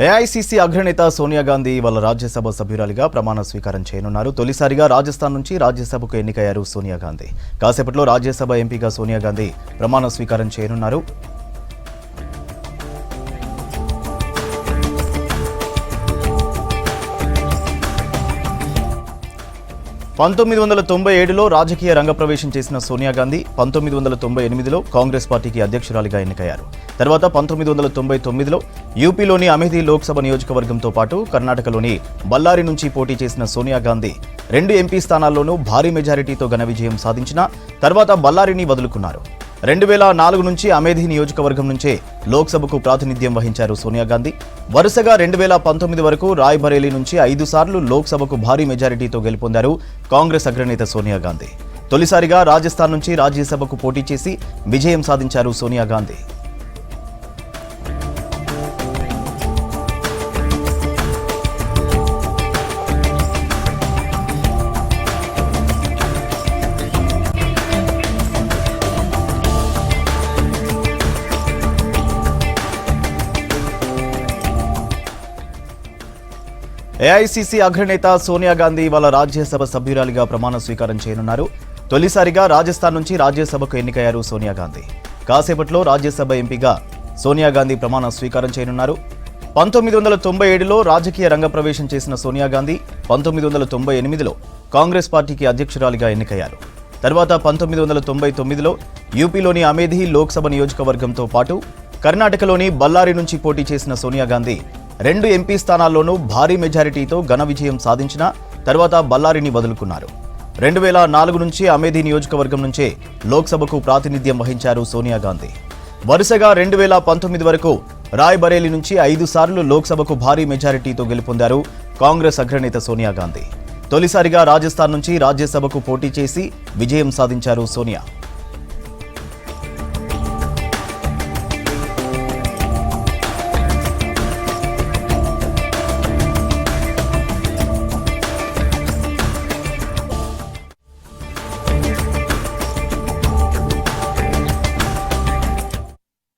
AICC అగ్రనేత సోనియా గాంధీ వాళ్ళ రాజ్యసభ సభ్యురాలిగా ప్రమాణ స్వీకారం చేయనున్నారు. తొలిసారిగా రాజస్థాన్ నుంచి రాజ్యసభకు ఎన్నికయ్యారు సోనియా గాంధీ. కాసేపట్లో రాజ్యసభ ఎంపీగా సోనియా గాంధీ ప్రమాణ స్వీకారం చేయనున్నారు. పంతొమ్మిది వందల తొంభై ఏడులో రాజకీయ రంగ ప్రవేశం చేసిన సోనియా గాంధీ పంతొమ్మిది వందల తొంభై ఎనిమిదిలో కాంగ్రెస్ పార్టీకి అధ్యక్షురాలిగా ఎన్నికయ్యారు. తర్వాత పంతొమ్మిది వందల తొంభై తొమ్మిదిలో యూపీలోని అమేధీ లోక్సభ నియోజకవర్గంతో పాటు కర్ణాటకలోని బళ్ళారి నుంచి పోటీ చేసిన సోనియా గాంధీ రెండు ఎంపీ స్థానాల్లోనూ భారీ మెజారిటీతో ఘన విజయం సాధించిన తర్వాత బళ్ళారిని వదులుకున్నారు. రెండు వేల నాలుగు నుంచి అమేధి నియోజకవర్గం నుంచే లోక్సభకు ప్రాతినిధ్యం వహించారు సోనియా గాంధీ. వరుసగా రెండు వేల పంతొమ్మిది వరకు రాయ్బరేలీ నుంచి ఐదు సార్లు లోక్సభకు భారీ మెజారిటీతో గెలుపొందారు కాంగ్రెస్ అగ్రనేత సోనియా గాంధీ. తొలిసారిగా రాజస్థాన్ నుంచి రాజ్యసభకు పోటీ చేసి విజయం సాధించారు సోనియా గాంధీ. ఏఐసీసీ అగ్రనేత సోనియా గాంధీ వాళ్ళ రాజ్యసభ సభ్యురాలిగా ప్రమాణ స్వీకారం చేయనున్నారు. తొలిసారిగా రాజస్థాన్ నుంచి రాజ్యసభకు ఎన్నికయ్యారు సోనియా గాంధీ. కాసేపట్లో రాజ్యసభ ఎంపీగా సోనియా గాంధీ ప్రమాణ స్వీకారం చేయనున్నారు. పంతొమ్మిది వందల తొంభై ఏడులో రాజకీయ రంగ ప్రవేశం చేసిన సోనియా గాంధీ పంతొమ్మిది వందల తొంభై ఎనిమిదిలో కాంగ్రెస్ పార్టీకి అధ్యక్షురాలిగా ఎన్నికయ్యారు. తర్వాత పంతొమ్మిది వందల తొంభై తొమ్మిదిలో యూపీలోని అమేధి లోక్సభ నియోజకవర్గంతో పాటు కర్ణాటకలోని బల్లారి నుంచి పోటీ చేసిన సోనియా గాంధీ రెండు ఎంపీ స్థానాల్లోనూ భారీ మెజారిటీతో ఘన విజయం సాధించిన తర్వాత బల్లారిని వదులుకున్నారు. రెండు వేల నాలుగు నుంచి అమేధి నియోజకవర్గం నుంచే లోక్సభకు ప్రాతినిధ్యం వహించారు సోనియా గాంధీ. వరుసగా రెండు వేల పంతొమ్మిది వరకు రాయ్బరేలీ నుంచి ఐదు సార్లు లోక్సభకు భారీ మెజారిటీతో గెలుపొందారు కాంగ్రెస్ అగ్రనేత సోనియా గాంధీ. తొలిసారిగా రాజస్థాన్ నుంచి రాజ్యసభకు పోటీ చేసి విజయం సాధించారు సోనియా.